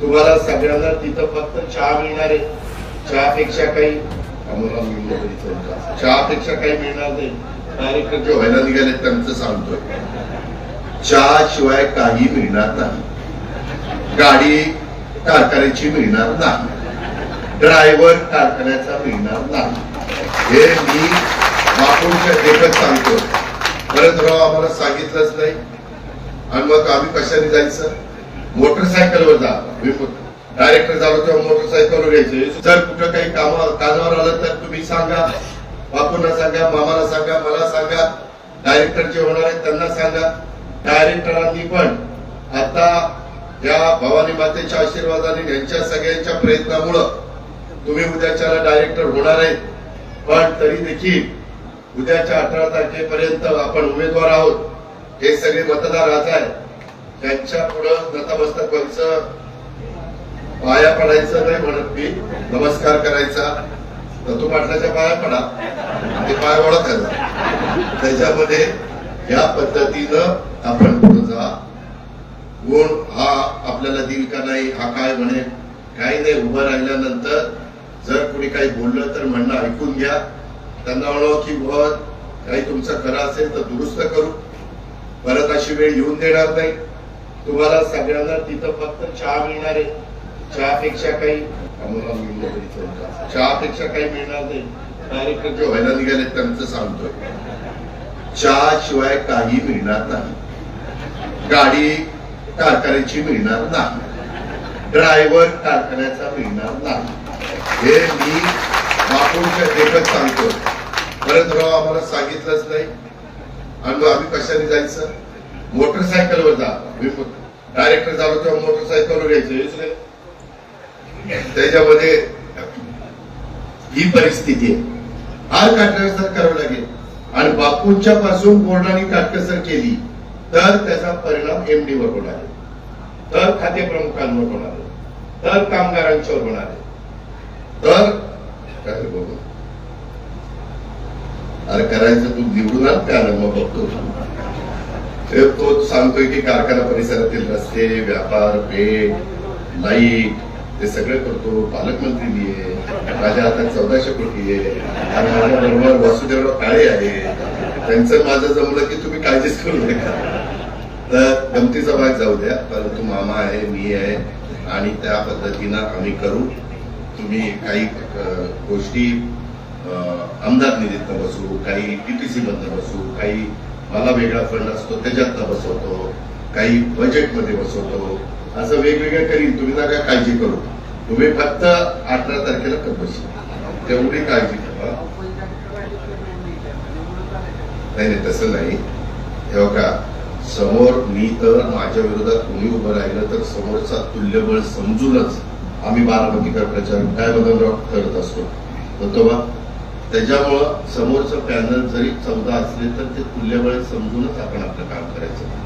तुम्हाला सगळ्यांना तिथं फक्त चहा मिळणार आहे. चहापेक्षा काही आम्हाला चहापेक्षा काही मिळणार नाही. डायरेक्ट जे व्हायला निघाले त्यांचं सांगतोय. चहा शिवाय काही मिळणार नाही. गाडी कारखान्याची मिळणार नाही. ड्रायव्हर कारखान्याचा मिळणार नाही. हे मी बापूंच्या देखत सांगतो परत राव आम्हाला सांगितलंच नाही. आणि मग आम्ही कशाने जायचं? मोटरसायकलवर जा. डायरेक्टर झालो तेव्हा मोटरसायकलवर यायचे जर कुठं काही काम कानावर आलं तर तुम्ही सांगा. बापूंना सांगा मामाला सांगा मला सांगा. डायरेक्टर जे होणार आहेत त्यांना सांगा. डायरेक्टरांनी पण आता या भवानी मातेच्या आशीर्वादाने यांच्या सगळ्यांच्या प्रयत्नामुळं तुम्ही उद्याच्याला डायरेक्टर होणार आहेत. पण तरी देखील उद्याच्या अठरा तारखेपर्यंत आपण उमेदवार आहोत. हे सगळे मतदार आज आहे त्यांच्या पुढं नतमस्तक व्हायचं पाया पडायचं नाही म्हणत मी. नमस्कार करायचा. दत्तू पाटलाच्या पाया पडा. ते पाय ओळखायचा त्याच्यामध्ये या पद्धतीनं आपण पुढे जा. कोण हा आपल्याला देईल का नाही हा काय म्हणेल काही नाही. उभं राहिल्यानंतर जर कुणी काही बोललं तर म्हणणं ऐकून घ्या. त्यांना म्हणावं की बुवा काही तुमचं खरं असेल तर दुरुस्त करू. परत अशी वेळ येऊन देणार नाही. तुम्हाला सगळ्यांना तिथं फक्त चहा मिळणार आहे. चहापेक्षा काही. चहापेक्षा काही मिळणार नाही. डायरेक्ट जे व्हायला निघाले त्यांचं सांगतोय. चहा शिवाय काही मिळणार नाही. गाडी कारखान्याची मिळणार नाही. ड्रायव्हर कारखान्याचा मिळणार नाही. हे मी बापूंच्या देखत सांगतो परत राव आम्हाला सांगितलंच नाही. आणि आम्ही कशाने जायचं? मोटरसायकलवर जा. डायरेक्टर झालो तेव्हा मोटरसायकलवर घ्यायचं त्याच्यामध्ये ही परिस्थिती आहे. फार काटकसर करावं लागेल. आणि बापूंच्या पासून बोर्डाने काटकसर केली तर त्याचा परिणाम एमडी वर होणार आहे. तर खाते प्रमुखांवर होणार आहे. तर कामगारांच्यावर होणार आहे. तर काय बघू अरे करायचं तू निवडून आण त्या मग बघतो. तर तो सांगतोय की कारखाना परिसरातील रस्ते व्यापार पेट लाइट ते सगळे करतो. पालकमंत्री आहे. माझ्या हातात चौदाशे कोटी आहे. आणि माझ्या बरोबर वासुदेवराव काळे आहे. त्यांचं माझं जमलं की तुम्ही काळजीच करू नका. तर गमतीचा भाग जाऊ द्या. परंतु मामा आहे मी आहे. आणि त्या पद्धतीनं आम्ही करू. तुम्ही काही गोष्टी आमदार निधीतनं बसू काही टीटीसी मधनं बसू काही मला वेगळा फंड असतो त्याच्यात बसवतो काही बजेटमध्ये बसवतो. असं वेगवेगळं करीन तुम्ही नका काळजी करू. तुम्ही फक्त अठरा तारखेला कपशी तेवढी काळजी करा. नाही नाही तसं नाही. तेव्हा का समोर मी तर माझ्या विरोधात कोणी उभं राहिलं तर समोरचा तुल्यबळ समजूनच आम्ही बारामतीकर प्रचार काय बदल करत असतो. होतो बा त्याच्यामुळं समोरचं पॅनल जरी चौदा असले तर ते तुल्यबळ समजूनच आपण आपलं काम करायचं.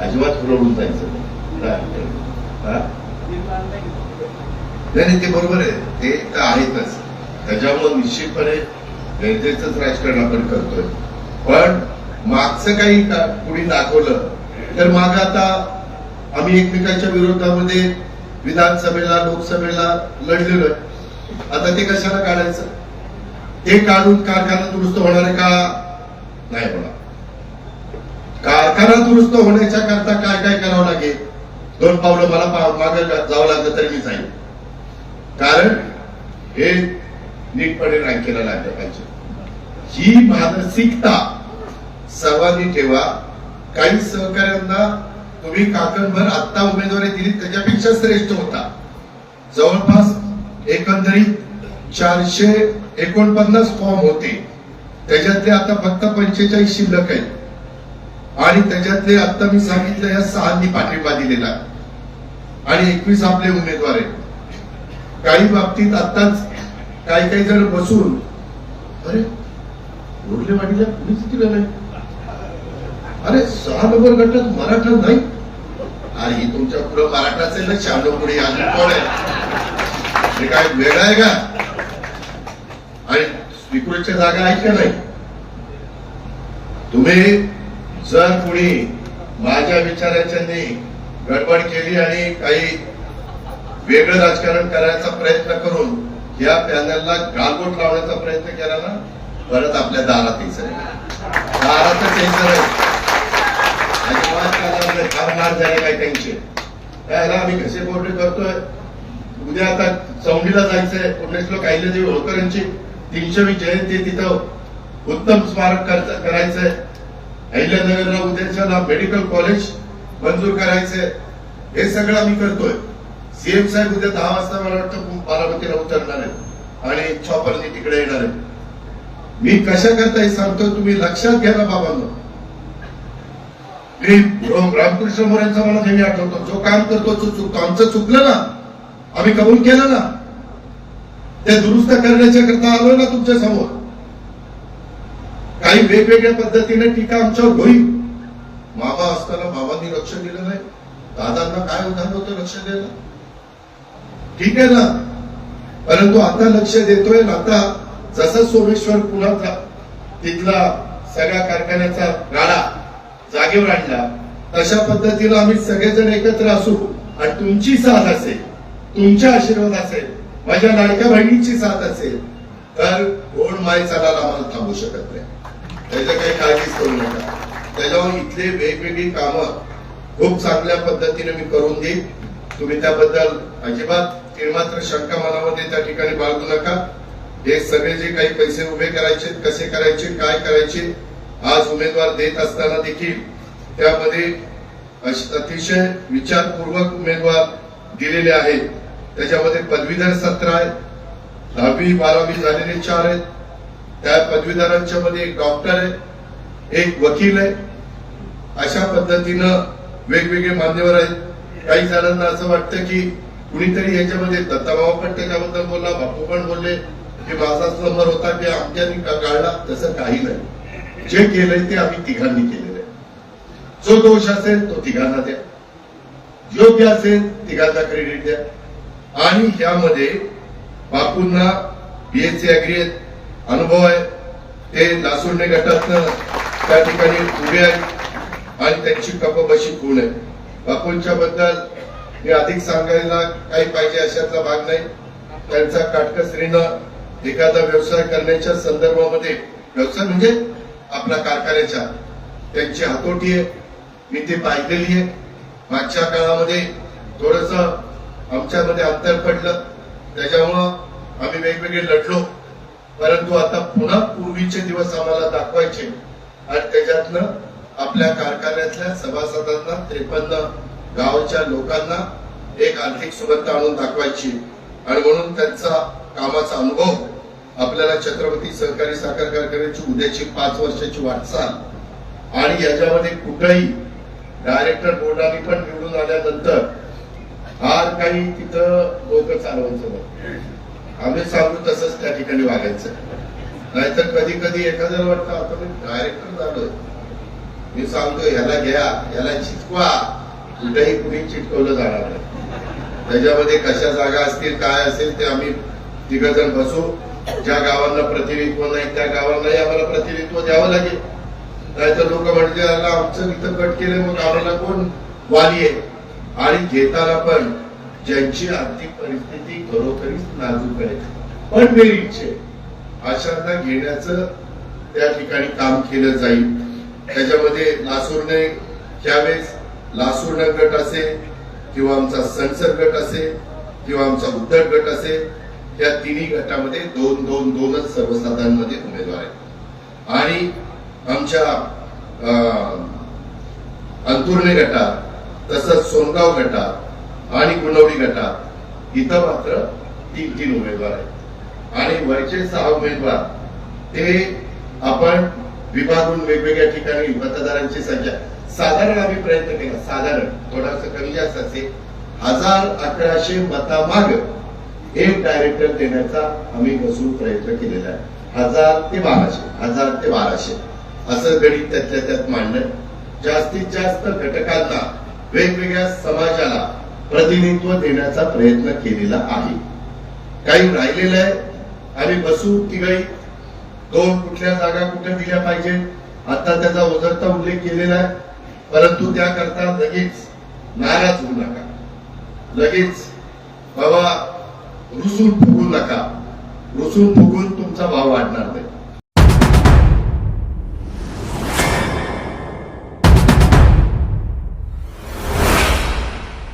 अजिबात हुरळून जायचं नाही. नाही. नाही ते बरोबर आहे. ते तर आहेतच. त्याच्यामुळं निश्चितपणे गरजेचंच राजकारण आपण करतोय. पण मागचं काही कुणी दाखवलं तर माग आता आम्ही एकमेकांच्या विरोधामध्ये विधानसभेला लोकसभेला लढलेलो आता ते कशाला काढायचं? ते काढून कारखाना दुरुस्त होणार आहे का? नाही होणार. कारखाना दुरुस्त होण्याच्या करता काय काय करावं लागेल? दोन पावलं मला मागे जावं लागलं तरी मी जाईल कारण हे नीटपणे रांकेला लागलं पाहिजे ही मानसिकता सर्वांनी ठेवा. काही सहकार्यांना तुम्ही काकणभर आत्ता उमेदवारी दिली त्याच्यापेक्षा श्रेष्ठ होता. जवळपास एकंदरीत चारशे एकोणपन्नास फॉर्म होते. त्याच्यातले आता फक्त पंचेचाळीस शिल्लक आहेत. आणि त्याच्यातले आता मी सांगितलं या सहांनी पाठिंबा दिलेला. आणि एकवीस आपले उमेदवार आहेत. काही बाबतीत आताच काही काही जण बसून अरे उरले वाटीला कुणीच दिलं नाही. अरे सहा नंबर गटात मराठा नाही. अरे ही तुमच्या पुढं मराठाच आहे ना शहाण्णव पुढे अजून कोण आहे काय वेळ आहे का? आणि स्वीकृतच्या जागा आहेत का नाही? तुम्ही जर कुणी माझ्या विचारांच्यानी गडबड केली आणि काही वेगळं राजकारण करायचा प्रयत्न करून या पॅनलला गालबोट लावण्याचा प्रयत्न केला ना परत आपल्या दारात यायचं नाही. दारातच यायचं नाही. फार नार झाले काय त्यांचे त्याला आम्ही घसे कोरडे करतोय. उद्या आता चौंडीला जायचंय. पुण्यश्लोक अहिल्यादेवी होळकरांची. तीनशेवी जयंती तिथं उत्तम स्मारक करायचंय. अहिल्यानगरला उद्याच्याला मेडिकल कॉलेज मंजूर करायचंय. हे सगळं आम्ही करतोय. सीएम साहेब उद्या दहा वाजता मला वाटतं बारामतीला उतरणार आहेत. आणि छॉपरनी तिकडे येणार आहेत. मी कशा करता हे सांगतो तुम्ही लक्षात घ्या ना बाबांनो. मी रामकृष्ण मोरेंचा मला नेहमी आठवतो. जो काम करतो तो चुकतो आमचं चुकलं ना. आम्ही कबूल केलं ना. ते दुरुस्त करण्याच्या करता आलो ना तुमच्यासमोर. काही वेगवेगळ्या पद्धतीने टीका आमच्यावर होईल. मामा असताना मामांनी लक्ष दिलं नाही. दादांना काय उदाहरण होतं लक्ष द्यायला? ठीक आहे ना. परंतु आता लक्ष देतोय आणि आता. जसं सोमेश्वर पुन्हा तिथला सगळ्या कारखान्याचा गाडा जागेवर आणला तशा पद्धतीला आम्ही सगळेजण एकत्र असू. आणि तुमची साथ असेल तुमच्या आशीर्वाद असेल माझ्या लाडक्या बहिणीची साथ असेल तर गोड माय चालायला आम्हाला थांबू शकत नाही. त्याच्या काही काळजीच करू नका. त्याच्यावर इथले वेगवेगळी कामं खूप चांगल्या पद्धतीने मी करून देईन. तुम्ही त्याबद्दल अजिबात तिळमात्र शंका मनामध्ये त्या ठिकाणी बाळगू नका. हे सगळे जे काही पैसे उभे करायचे कसे करायचे काय करायचे आज उमेदवार देत असताना देखील त्यामध्ये अतिशय विचारपूर्वक उमेदवार दिलेले आहेत. त्याच्यामध्ये पदवीधर सत्र आहे दहावी बारावी झालेले चार आहेत. त्या पदवीधरांच्या मध्ये एक डॉक्टर आहे एक वकील आहे. अशा पद्धतीनं वेगवेगळे मान्यवर आहेत. काही जणांना असं वाटतं की कुणीतरी याच्यामध्ये दत्ताबाबा पण त्याच्याबद्दल बोलला बापू पण बोलले. की माझाच नंबर होता की आमच्यानी काढला तसं काही नाही. जे केलंय ते आम्ही तिघांनी केलेलं आहे. जो दोष असेल तो तिघांना द्या. योग्य असेल तिघांना क्रेडिट द्या. आणि यामध्ये बापूंना बीएससी अग्री अनुभव आहे. ते लासुंडे गटातनं त्या ठिकाणी उभे आहेत आणि त्यांची कपबशी कोण आहे बापूंच्या बद्दल मी अधिक सांगायला काही पाहिजे अशातला भाग नाही. त्यांचा काटकसरीनं एखादा व्यवसाय करण्याच्या संदर्भामध्ये व्यवसाय म्हणजे आपला कारखान्याच्या त्यांची हातोटी आहे. मी ते पाहिलेली आहे. मागच्या काळामध्ये थोडस आमच्यामध्ये अंतर पडलं. त्याच्यामुळं आम्ही वेगवेगळे लढलो. परंतु आता पुन्हा पूर्वीचे दिवस आम्हाला दाखवायचे. आणि त्याच्यातनं आपल्या कारखान्यातल्या सभासदांना त्रेपन्न गावच्या लोकांना एक आर्थिक सुबत्ता आणून दाखवायची. आणि म्हणून त्यांचा कामाचा अनुभव आपल्याला छत्रपती सहकारी साखर कारखान्याची उद्याची पाच वर्षाची वाटचाल. आणि याच्यामध्ये कुठंही डायरेक्टर बोर्डाने पण निवडून आल्यानंतर फार काही तिथं डोकं चालवायचं बघ. आम्ही सांगू तसंच त्या ठिकाणी वागायचं. नाहीतर कधी कधी एखाद्याला वाटतं आता मी डायरेक्टर झालोय. मी सांगतो ह्याला घ्या याला चिटकवा कुठेही कुणी चिटकवलं जाणार नाही. त्याच्यामध्ये कशा जागा असतील काय असेल ते आम्ही तिघ जण बसू. ज्या गावांना प्रतिनिधित्व नाही त्या गावांनाही आम्हाला प्रतिनिधित्व द्यावं लागेल. नाहीतर लोक म्हणजे आमचं इथं कट केलं मग आम्हाला कोण वाली आहे? आणि घेताना पण ज्यांची आर्थिक परिस्थिती खरोखरीच नाजूक आहे पण मेरिटचे अशांना घेण्याचं त्या ठिकाणी काम केलं जाईल. त्याच्यामध्ये लासूरने त्यावेळेस लासूर गट असेल किंवा आमचा संसद गट असेल किंवा आमचा उद्धट गट असेल या तिन्ही गटामध्ये दोन दोन दोनच सर्वसाधारणमध्ये उमेदवार आहेत. आणि आमच्या अं, अंतुर्णे गटात तसंच सोनगाव गटात आणि गुणवडी गटात इथं मात्र तीन तीन उमेदवार आहेत. आणि वरचे सहा उमेदवार ते आपण विभागून वेगवेगळ्या ठिकाणी मतदारांची संख्या साधारण आम्ही प्रयत्न केला साधारण थोडासा कमी जास्त असेल हजार अकराशे मतामाग एक डायरेक्टर देण्याचा आम्ही बसून प्रयत्न केलेला आहे. हजार ते बाराशे हजार ते बाराशे असं गणित त्यातल्या त्यात मांडणं जास्तीत जास्त घटकांना वेगवेगळ्या समाजाला प्रतिनिधित्व देण्याचा प्रयत्न केलेला आहे. काही राहिलेलं आहे. आम्ही बसू तिघही दोन कुठल्या जागा कुठे दिल्या पाहिजे? आता त्याचा ओझरता उल्लेख केलेला आहे. परंतु त्याकरता लगेच नाराज होऊ नका. लगेच बाबा रुसून फुगू नका. रुसून फुगून तुमचा भाव वाढणार नाही.